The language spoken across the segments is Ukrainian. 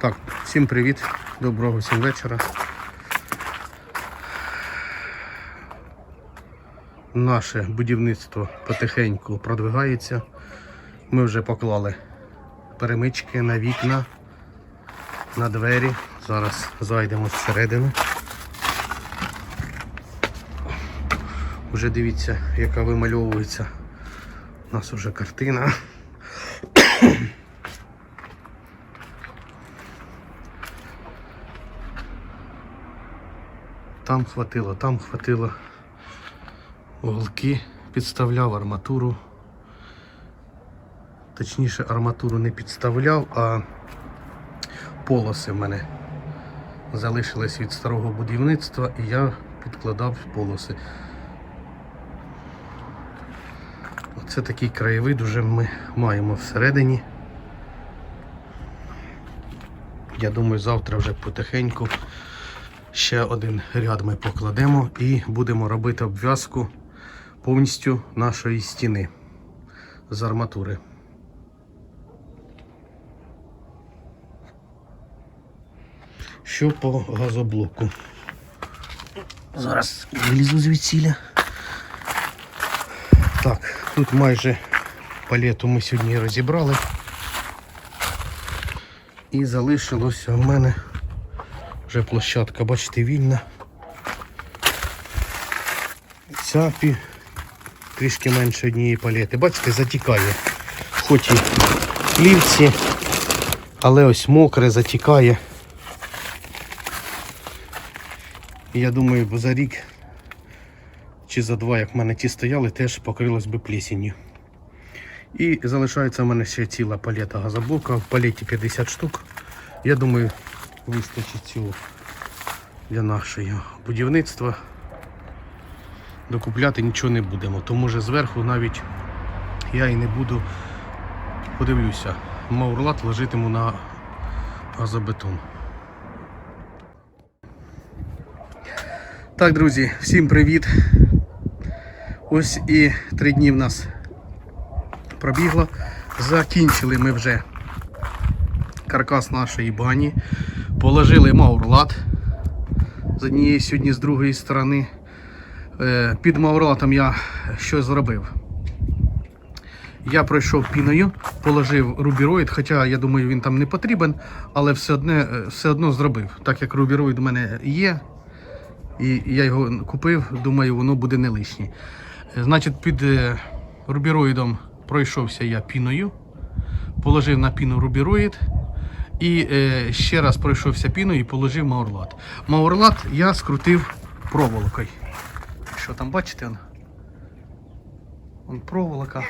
Так, всім привіт, доброго всім вечора. Наше будівництво потихеньку продвигається. Ми вже поклали перемички на вікна, на двері. Зараз зайдемо всередину. Вже дивіться, яка вимальовується. У нас вже картина. Там хватило, там хватило уголки, підставляв арматуру. Точніше, арматуру не підставляв, а полоси в мене залишились від старого будівництва і я підкладав полоси. Оце такий краєвид уже ми маємо всередині. Я думаю, завтра вже потихеньку ще один ряд ми покладемо і будемо робити обв'язку повністю нашої стіни з арматури. Що по газоблоку? Зараз вилізу звідсіля. Так, тут майже палету ми сьогодні розібрали. І залишилося в мене вже площадка, бачите, вільна. Ця пі... трішки менше однієї палети. Бачите, затікає. Хоч і плівці, але ось мокре затікає. Я думаю, бо за рік чи за два, як в мене ті стояли, теж покрилось би плісінню. І залишається в мене ще ціла палета газоблока, в палеті 50 штук. Я думаю, вистачить цього для нашого будівництва. Докупляти нічого не будемо. Тому вже зверху навіть я і не буду подивлюся. Маурлат ложитиму на газобетон. Так, друзі, всім привіт. Ось і три дні в нас пробігло. Закінчили ми вже каркас нашої бані. Положили маурлат з однієї сьогодні, з другої сторони. Е, Під маурлатом я що зробив? Я пройшов піною, положив рубіроїд, хоча я думаю, він там не потрібен, але все, одне, е, все одно зробив. Так як рубіроїд у мене є, і я його купив, думаю, воно буде не лишнє. Е, Значить, під рубіроїдом пройшовся я піною, положив на піну рубіроїд і е, ще раз пройшовся піною і положив маурлат. Маурлат я скрутив проволокою. Що там бачите? Он, проволока.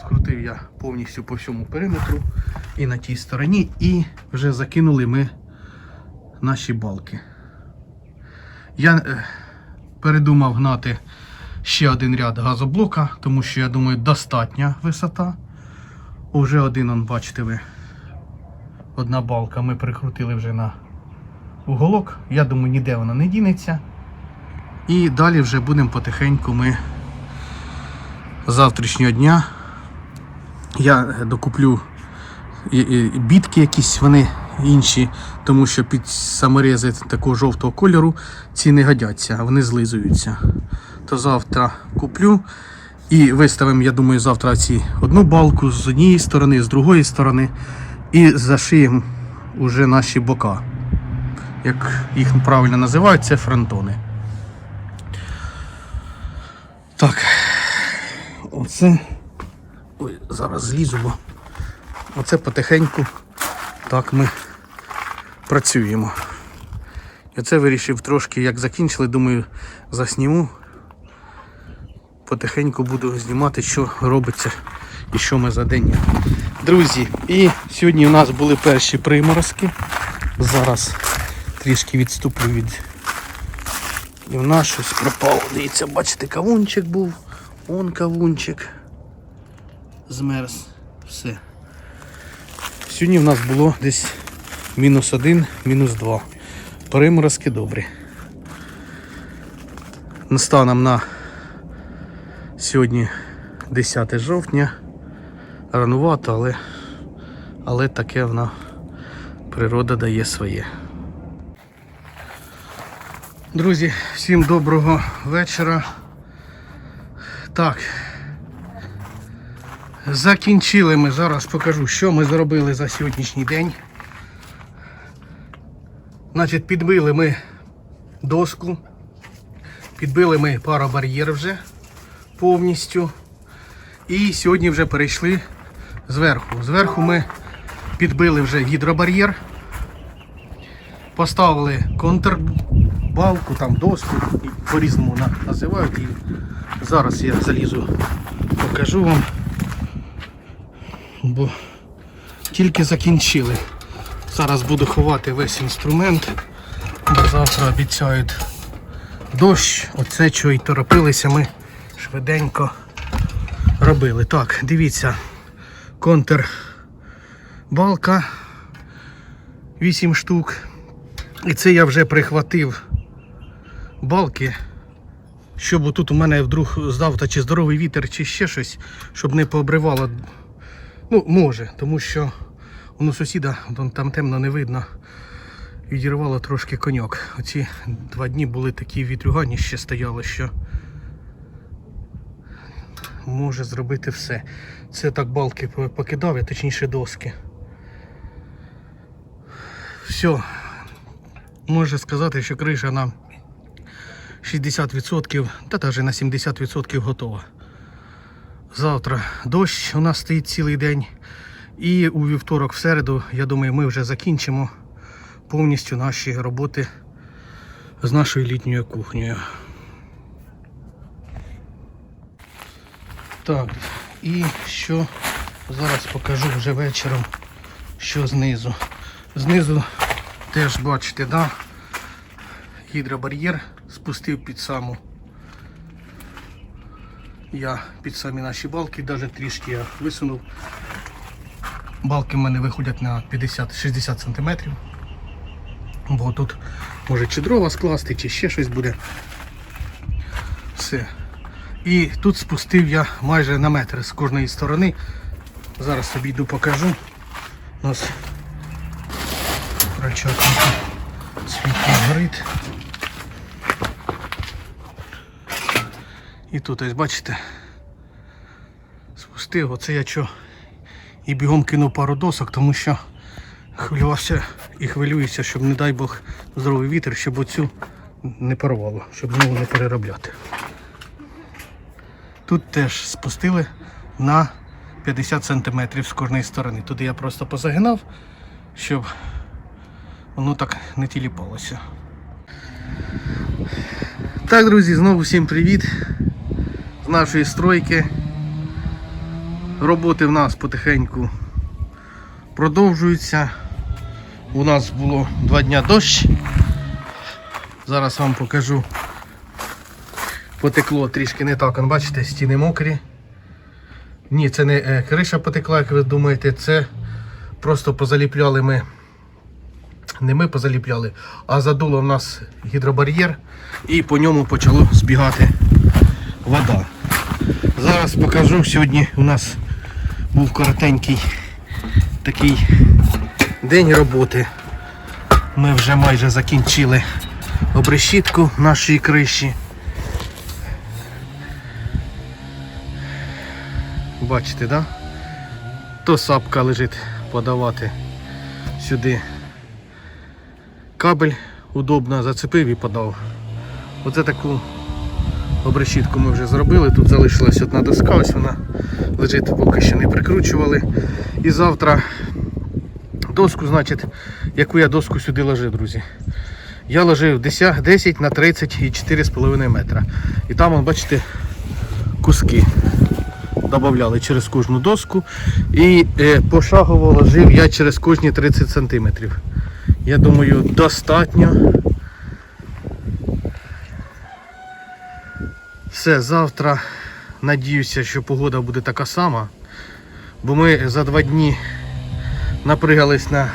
Скрутив я повністю по всьому периметру і на тій стороні, і вже закинули ми наші балки. Я е, передумав гнати ще один ряд газоблока, тому що я думаю, достатня висота. Уже один, бачите ви, одна балка ми прикрутили вже на уголок. Я думаю, ніде вона не дінеться. І далі вже будемо потихеньку ми з завтрашнього дня. Я докуплю і- і бітки якісь вони інші, тому що під саморези такого жовтого кольору ці не годяться, вони злизуються. То завтра куплю і виставимо, я думаю, завтра ці одну балку з однієї сторони, з другої сторони, і зашиємо уже наші бока. Як їх правильно називають, це фронтони. Так, оце. Ой, зараз злізу, бо оце потихеньку так ми працюємо. І оце вирішив трошки, як закінчили, думаю, засніму. Потихеньку буду знімати, що робиться і що ми за день. Друзі, і сьогодні у нас були перші приморозки. Зараз трішки відступлю від. І в нас щось пропало. Дивіться, бачите, кавунчик був, он кавунчик. Змерз. Все. Сьогодні в нас було десь мінус один, мінус два. Приморозки добрі. Настаном на сьогодні 10 жовтня. Ранувато, але, але таке вона Природа дає своє. Друзі, всім доброго вечора. Так. Закінчили ми. Зараз покажу, що ми зробили за сьогоднішній день. Значить, підбили ми доску. Підбили ми парабар'єр вже повністю. І сьогодні вже перейшли зверху. Зверху ми підбили вже гідробар'єр. Поставили контрбалку, там доску, по-різному називають її. Зараз я залізу, покажу вам. Бо тільки закінчили. Зараз буду ховати весь інструмент. Бо завтра обіцяють дощ. Оце що й торопилися ми швиденько робили. Так, дивіться, контр балка 8 штук. І це я вже прихватив балки, щоб тут у мене вдруг здавта чи здоровий вітер, чи ще щось, щоб не пообривало. Ну, може, тому що воно сусіда, там темно не видно. Відірвало трошки коньок. Оці два дні були такі вітрюгані ще стояли, що може зробити все. Це так балки покидав, я точніше доски. Все. Можна сказати, що криша на 60%, та навіть на 70% готова. Завтра дощ у нас стоїть цілий день. І у вівторок, в середу, я думаю, ми вже закінчимо повністю наші роботи з нашою літньою кухнею. Так, і що зараз покажу вже вечором, що знизу. Знизу теж бачите, да, гідробар'єр спустив під саму. Я під самі наші балки, навіть трішки я висунув. Балки в мене виходять на 50-60 см. Бо тут може чи дрова скласти, чи ще щось буде. Все. І тут спустив я майже на метр з кожної сторони. Зараз собі йду покажу. У нас рачок світло горить. І тут ось бачите. Спустив, оце я що і бігом кинув пару досок, тому що хвилювався і хвилююся, щоб, не дай Бог, здоровий вітер, щоб оцю не порвало, щоб знову не переробляти. Тут теж спустили на 50 см з кожної сторони. Туди я просто позагинав, щоб воно так не тіліпалося. Так, друзі, знову всім привіт з нашої стройки. Роботи в нас потихеньку продовжуються. У нас було два дня дощ. Зараз вам покажу. Потекло трішки не так, бачите, стіни мокрі. Ні, це не е, криша потекла, як ви думаєте, це просто позаліпляли ми. Не ми позаліпляли, а задуло в нас гідробар'єр і по ньому почало збігати вода. Зараз покажу, сьогодні у нас був коротенький такий день роботи. Ми вже майже закінчили обрешітку нашої криші. Бачите, да? То сапка лежить подавати сюди. Кабель удобно зацепив і подав. Оце таку обрешітку ми вже зробили. Тут залишилась одна доска, ось вона лежить, поки що не прикручували. І завтра доску, значить, яку я доску сюди ложив, друзі. Я ложив 10 10 на 30 і 4,5 метра. І там, бачите, куски додавали через кожну доску. І е, пошагово ложив я через кожні 30 сантиметрів. Я думаю, достатньо. Все, завтра надіюся, що погода буде така сама. Бо ми за два дні напригались на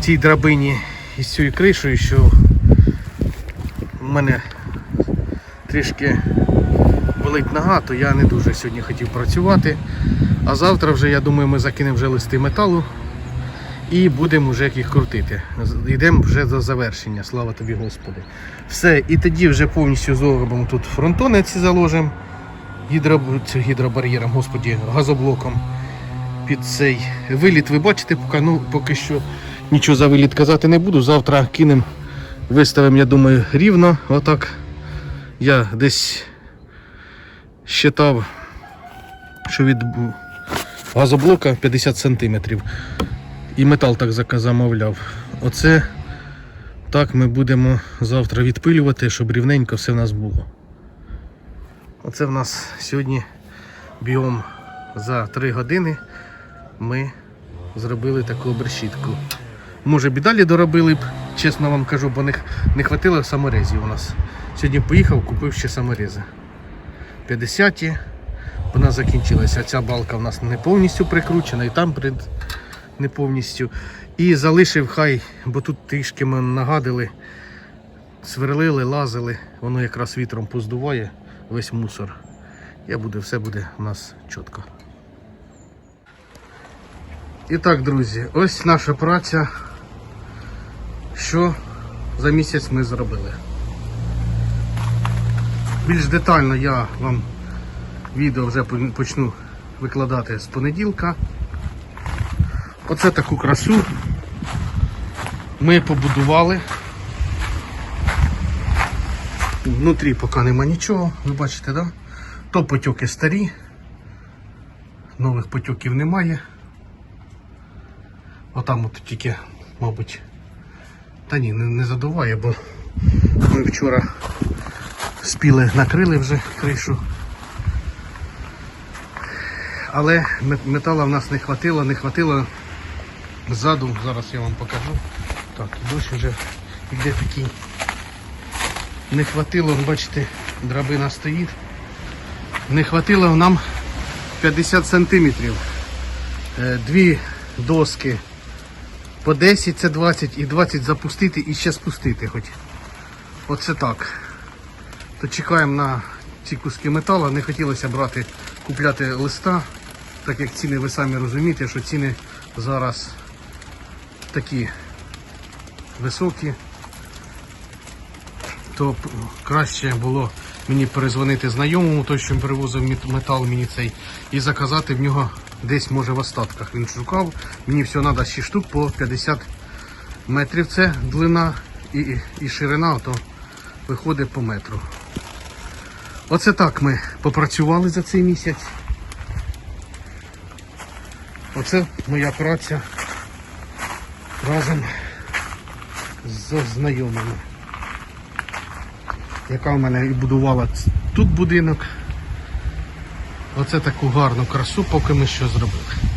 цій драбині із цією кришею, що в мене трішки болить нога, то я не дуже сьогодні хотів працювати. А завтра вже, я думаю, ми закинемо вже листи металу І будемо вже їх крутити. Йдемо вже до завершення, слава тобі, Господи. Все, і тоді вже повністю зробимо тут фронтони ці заложимо гідро, гідробар'єром, господі, газоблоком під цей виліт. Ви бачите, поки, ну, поки що нічого за виліт казати не буду. Завтра кинемо, виставимо, я думаю, рівно. Отак. Я десь считав, що від газоблока 50 сантиметрів. І метал так замовляв. Оце так ми будемо завтра відпилювати, щоб рівненько все в нас було. Оце в нас сьогодні біом за 3 години. Ми зробили таку обрешітку. Може б і далі доробили б, чесно вам кажу, бо не, не хватило саморезів у нас. Сьогодні поїхав, купив ще саморези. 50 вона закінчилася. Ця балка в нас не повністю прикручена, і там не повністю. І залишив хай, бо тут трішки ми нагадили, сверлили, лазили, воно якраз вітром поздуває весь мусор. Я буде, все буде у нас чітко. І так, друзі, ось наша праця. Що за місяць ми зробили. Більш детально я вам відео вже почну викладати з понеділка. Оце таку красу ми побудували. Внутрі поки нема нічого, ви бачите, да? То потьоки старі, нових потьоків немає. Отам от тільки, мабуть, та ні, не, не задуває, бо ми вчора спіли, накрили вже кришу. Але мет- метала в нас не хватило, не хватило ззаду, зараз я вам покажу. Так, дощ вже йде такий. Не хватило, бачите, драбина стоїть. Не хватило нам 50 сантиметрів. Е, Дві доски по 10 це 20 і 20 запустити і ще спустити хоч. Оце так. То чекаємо на ці куски металу. Не хотілося брати, купляти листа, так як ціни ви самі розумієте, що ціни зараз такі високі. То краще було мені перезвонити знайомому, той, що привозив метал мені цей, і заказати в нього десь може в остатках. Він шукав. Мені всього треба 6 штук по 50 метрів. Це длина і, і ширина, то виходить по метру. Оце так ми попрацювали за цей місяць. Оце моя праця разом з знайомими, яка в мене і будувала тут будинок. Оце таку гарну красу, поки ми що зробили.